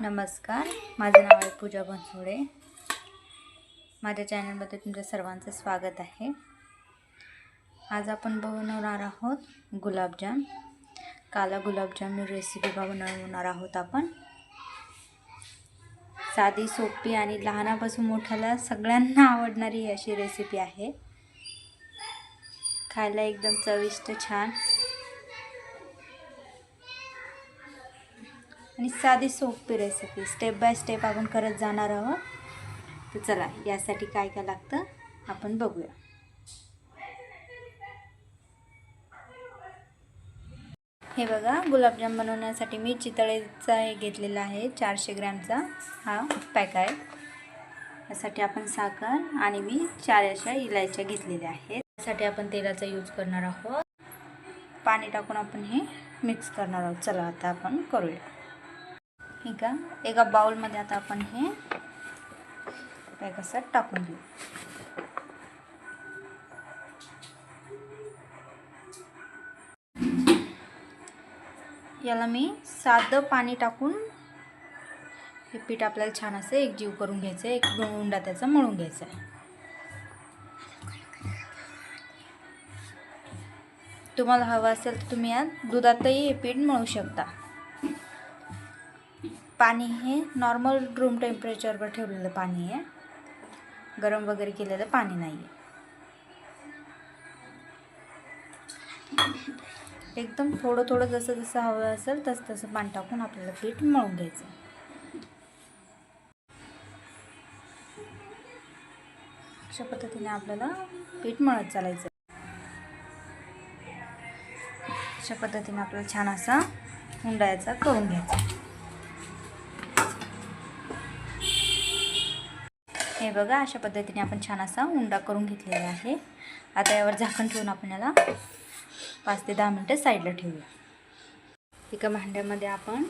नमस्कार माझं नाव आहे पूजा बनसोडे. माझ्या चॅनलमध्ये तुमच्या सर्वांचं स्वागत आहे. आज आपण बनवणार आहोत गुलाबजाम. काला गुलाबजाम रेसिपी बनवणार आहोत आपण. साधी सोपी आणि लहानापासून मोठ्याला सगळ्यांना आवडणारी अशी रेसिपी आहे. खायला एकदम चविष्ट छान. आणि साधी सोपी रेसिपी स्टेप बाय स्टेप आपण करत जाणार आहोत. तर चला यासाठी काय काय लागतं आपण बघूया. हे बघा गुलाबजाम बनवण्यासाठी मी चितळेचा हे घेतलेला आहे चारशे ग्रॅमचा हा पॅक आहे. यासाठी आपण साखर आणि मी चार अशा इलायच्या घेतलेल्या आहेत. त्यासाठी आपण तेलाचा यूज करणार आहोत. पाणी टाकून आपण हे मिक्स करणार आहोत. चला आता आपण करूया. ठीक आहे. एका बाउलमध्ये आता आपण हे पॅक असं टाकून घेऊ. याला मी साधं पाणी टाकून हे पीठ आपल्याला छान असं एक जीव करून घ्यायचं आहे. एक गुंडा उंडा त्याचा मळून घ्यायचा आहे. तुम्हाला हवं असेल तर तुम्ही यात दुधातही हे पीठ मळू शकता. पाणी हे नॉर्मल रूम टेम्परेचरवर ठेवलेलं पाणी आहे. गरम वगैरे केलेलं पाणी नाही आहे एकदम थोडं थोडं जसं जसं हवं असेल तसं तसं पाणी टाकून आपल्याला पीठ मळून घ्यायचं. अशा पद्धतीने आपल्याला पीठ मळत चालायचं. अशा पद्धतीने आपल्याला छान असा हुंडायचा करून घ्यायचा. हे बघा अशा पद्धतीने आपण छान असा उंडा करून घेतलेला आहे. आता यावर झाकण ठेवून आपण याला पाच ते दहा मिनटं साईडला ठेवूया. एका भांड्यामध्ये आपण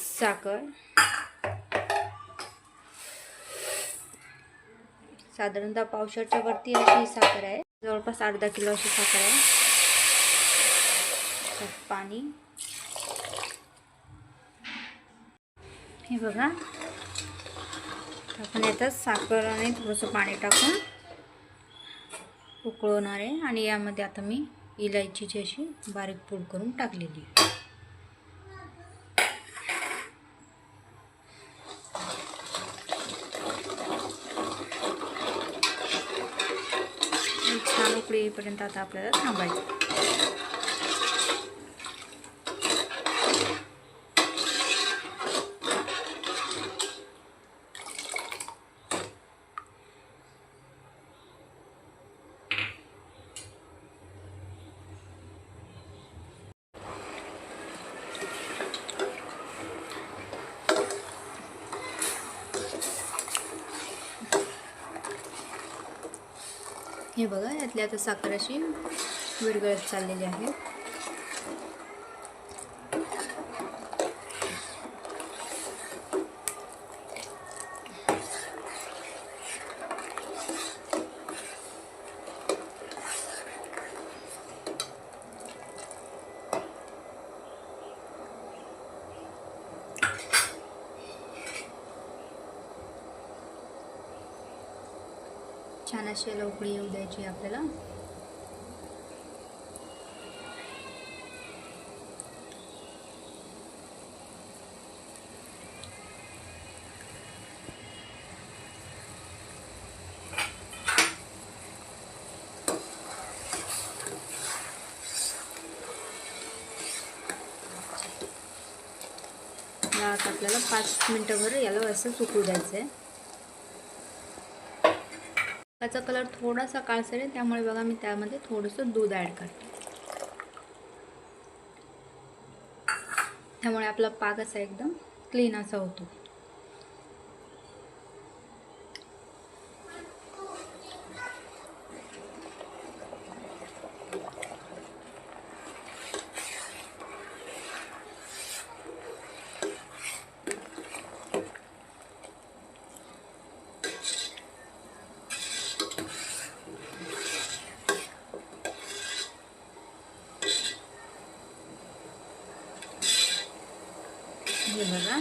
साखर साधारणतः पावसाच्या वरती अशी साखर आहे. जवळपास अर्धा किलो अशी साखर आहे. पाणी. हे बघा आपण याच्यात साखर आणि थोडंसं पाणी टाकून उकळवणार आहे. आणि यामध्ये आता मी इलायचीची अशी बारीक पूड करून टाकलेली छान उकळीपर्यंत आता आपल्याला थांबायचं हे बघा यातल्या आता साखर अशी विरगळत चाललेली आहे. छान अशी याला उकळी येऊ द्यायची आपल्याला. आपल्याला पाच मिनटंभर याला असं सुकू द्यायचं आहे त्याचा कलर थोडासा काळसर आहे त्यामुळे बघा मी त्यामध्ये थोडंसं दूध ॲड करते. त्यामुळे आपला पाक असा एकदम क्लीन असा होतो. हे बघा.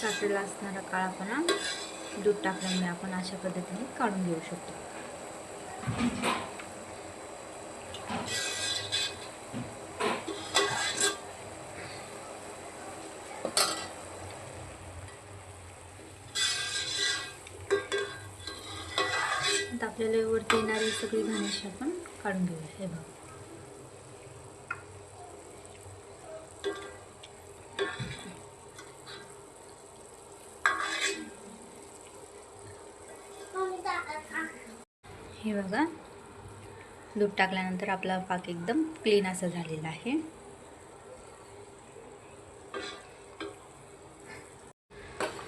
साखरेला असणारा काळापणा दूध टाकल्यामुळे आपण अशा पद्धतीने काढून घेऊ शकतो. आपल्याला वरती येणारी सगळी घाणेशी आपण काढून घेऊ हे बघा हे बघा. दूध टाकल्यानंतर आपला पाक एकदम क्लीन असं झालेला आहे.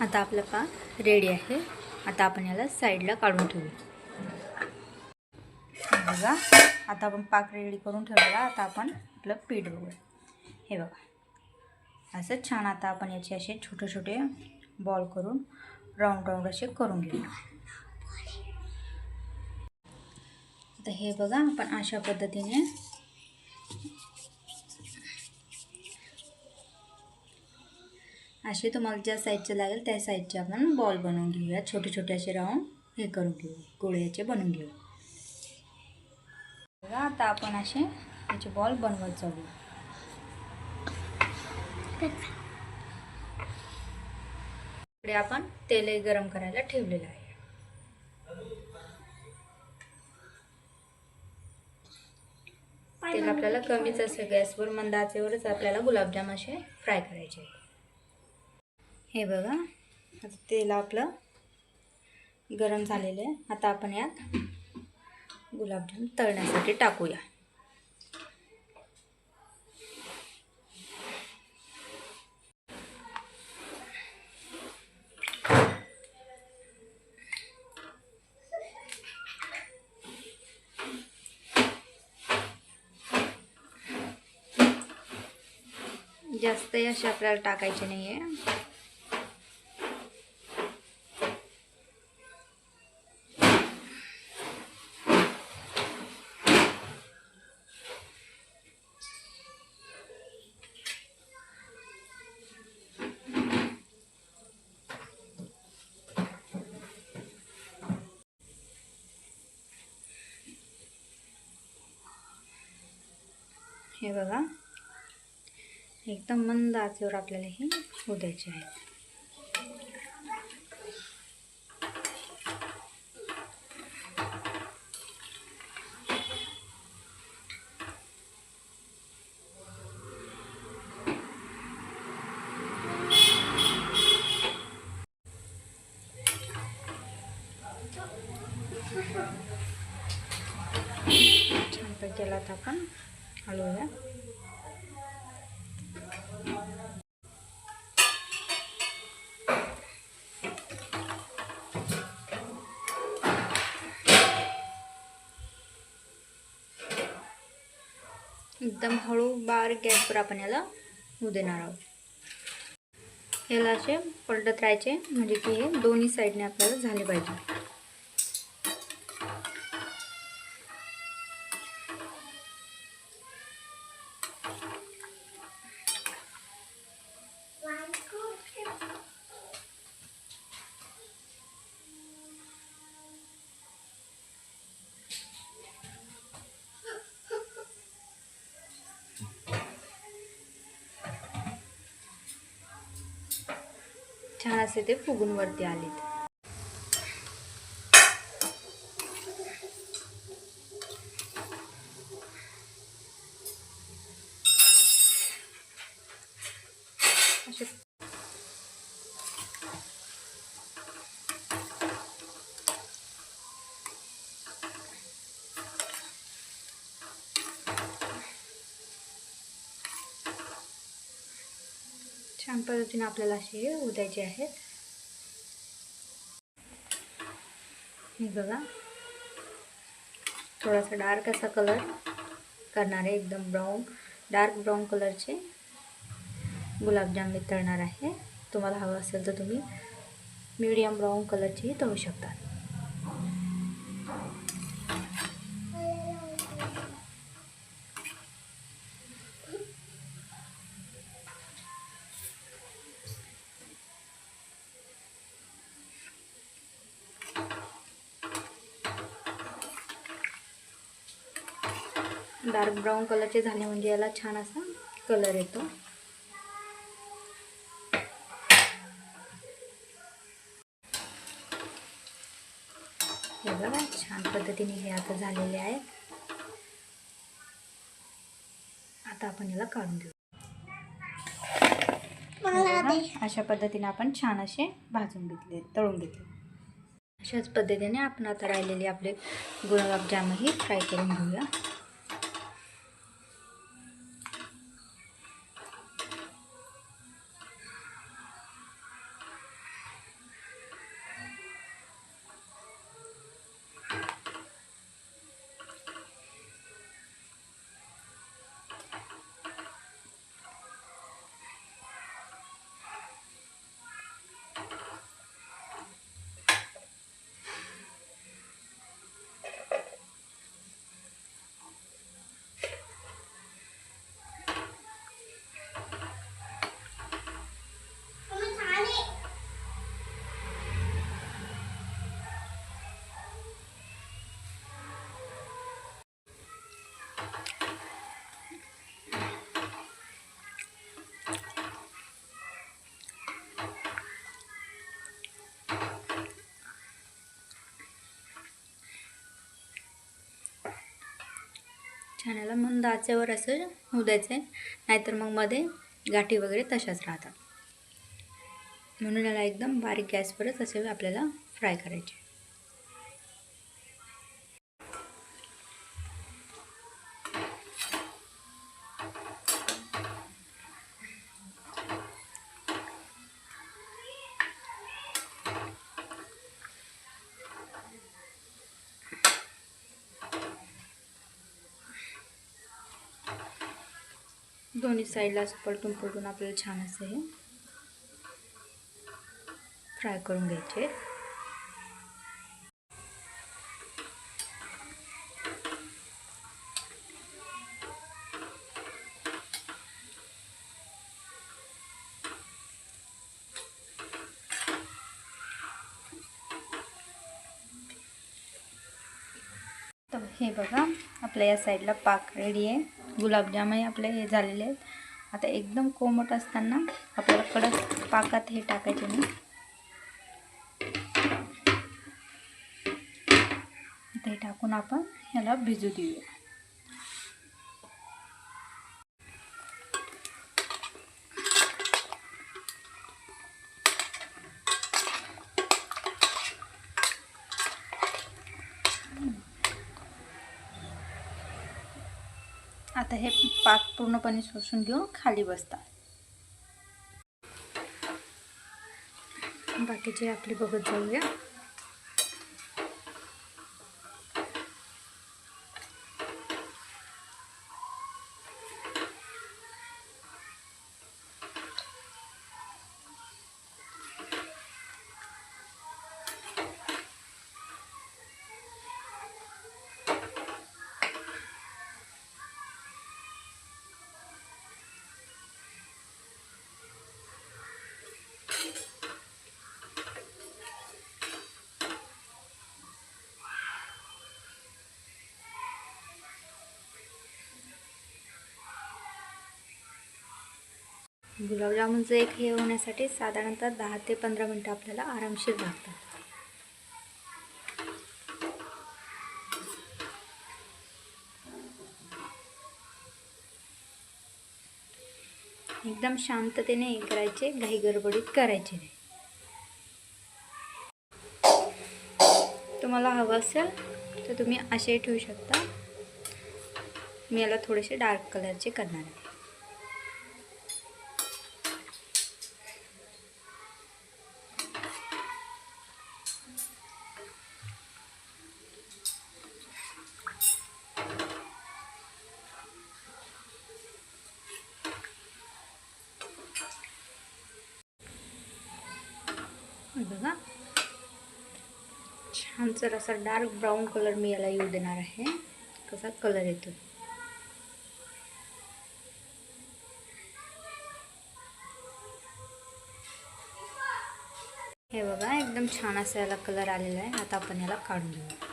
आता आपला पाक रेडी आहे. आता आपण याला साईडला काढून ठेवूया बघा. आता आपण पाक रेडी करून ठेवलेला. आता आपण आपलं पीठ बघूया. हे बघा. असं छान आता आपण याचे असे छोटे छोटे बॉल करून राऊंड राऊंड असे करून घेऊ आता हे बघा आपण अशा पद्धतीने असे तुम्हाला ज्या साईजचे लागेल त्या साईजचे आपण बॉल बनवून घेऊया. छोटे छोटे असे राऊंड हे करून घेऊ. गोळ्याचे बनवून घेऊ. बघा आता आपण असे याचे बॉल बनवत जाऊ. इकडे आपण तेल गरम करायला ठेवलेलं आहे. तेल आपल्याला कमीच असं गॅसवर मंद आचेवरच आपल्याला गुलाबजाम असे फ्राय करायचे. हे बघा आता तेल आपलं गरम झालेलं आहे. आता आपण यात गुलाबजाम तळण्यासाठी टाकूया. जास्त असे आपल्याला टाकायचे नाही आहे हे बघा. एकदम मंद आचेवर आपल्याला हे होऊ द्यायचे आहे. छानपैकी याला आता आपण हलवूया. एकदम हळू बार गॅसवर आपण याला होऊ देणार आहोत. याला असे पलटत राहायचे म्हणजे की हे दोन्ही साईडने आपल्याला झाले पाहिजे. छान असे ते फुगून वरती आलेत असे छान पद्धतीने आपल्याला असे उद्याचे आहेत. हे बघा. थोडासा डार्क असा कलर करणार आहे एकदम ब्राऊन. डार्क ब्राऊन कलरचे गुलाबजाम मी तळणार आहे. तुम्हाला हवं असेल तर तुम्ही मीडियम ब्राऊन कलरचेही तळू शकता. डार्क ब्राऊन कलरचे झाले म्हणजे याला छान असा कलर येतो. हे बघा छान पद्धतीने हे आता झालेले आहेत. आता आपण याला काढून घेऊ अशा पद्धतीने आपण छान असे भाजून घेतले तळून घेतले. अशाच पद्धतीने आपण आता राहिलेले आपले गुलाबजामही फ्राय करून घेऊया. छान मग दाचेवर असं होऊ द्यायचं आहे नाहीतर मग मध्ये गाठी वगैरे तशाच राहतात. म्हणून याला एकदम बारीक गॅसवरच असे आपल्याला फ्राय करायचे. दोन्ही साईडला असं पलटून पलटून आपल्याला छान असं हे फ्राय करून घ्यायचे. तर हे बघा आपल्या या साईडला पाक रेडी आहे. गुलाबजामही आपले हे झालेले आहेत. आता एकदम कोमट असताना आपल्याला कडक पाकात हे टाकायचे नाही ते टाकून आपण ह्याला भिजू देऊया. आता हे पाक पूर्णपणे शोषून घेऊन खाली बसतात. बाकीचे आपले बघत जाऊया. गुलाबजामुनचं एक हे होण्यासाठी साधारणतः दहा ते पंधरा मिनटं आपल्याला आरामशीर लागतात. एकदम शांततेने हे करायचे घाई गडबडीत करायचे नाही. तुम्हाला हवं असेल तर तुम्ही असे ठेवू शकता. मी याला थोडेसे डार्क कलरचे करणार आहे. बघा छान सर असा डार्क ब्राऊन कलर मी याला येऊ देणार आहे कसा कलर येतो हे बघा एकदम छान असा याला कलर आलेला आहे आता आपण याला काढून घेऊ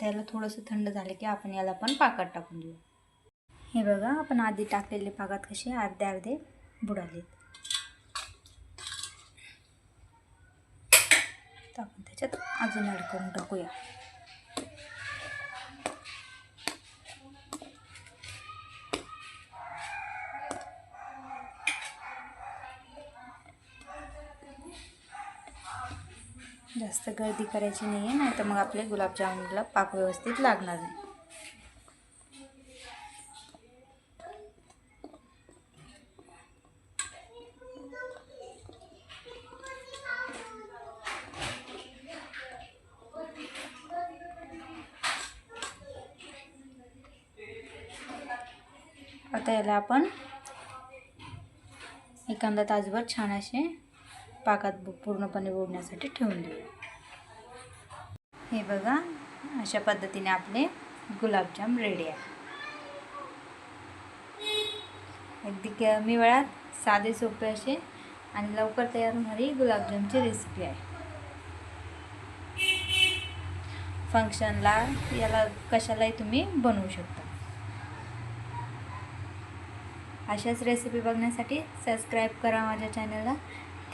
त्याला थोडंसं थंड झालं की आपण याला पण पाकात टाकून देऊ. हे बघा आपण आधी टाकलेले पाकात कसे अर्धे अर्धे बुडाले आपण त्याच्यात अजून ॲड करून टाकूया. जास्त गर्दी करायची नाही आहे नाही तर मग आपले गुलाबजामुनला पाक व्यवस्थित लागणार नाही. आता याला आपण एखादा तासभर छान असे पाकात पूर्णपणे बुडण्यासाठी ठेवून देऊ. हे बघा अशा पद्धतीने आपले गुलाबजाम रेडी आहे. अगदी कमी वेळात साधे सोपे असे आणि लवकर तयार होणारी गुलाबजामची रेसिपी आहे. फंक्शनला याला कशालाही तुम्ही बनवू शकता. अशाच रेसिपी बघण्यासाठी सबस्क्राईब करा माझ्या चॅनलला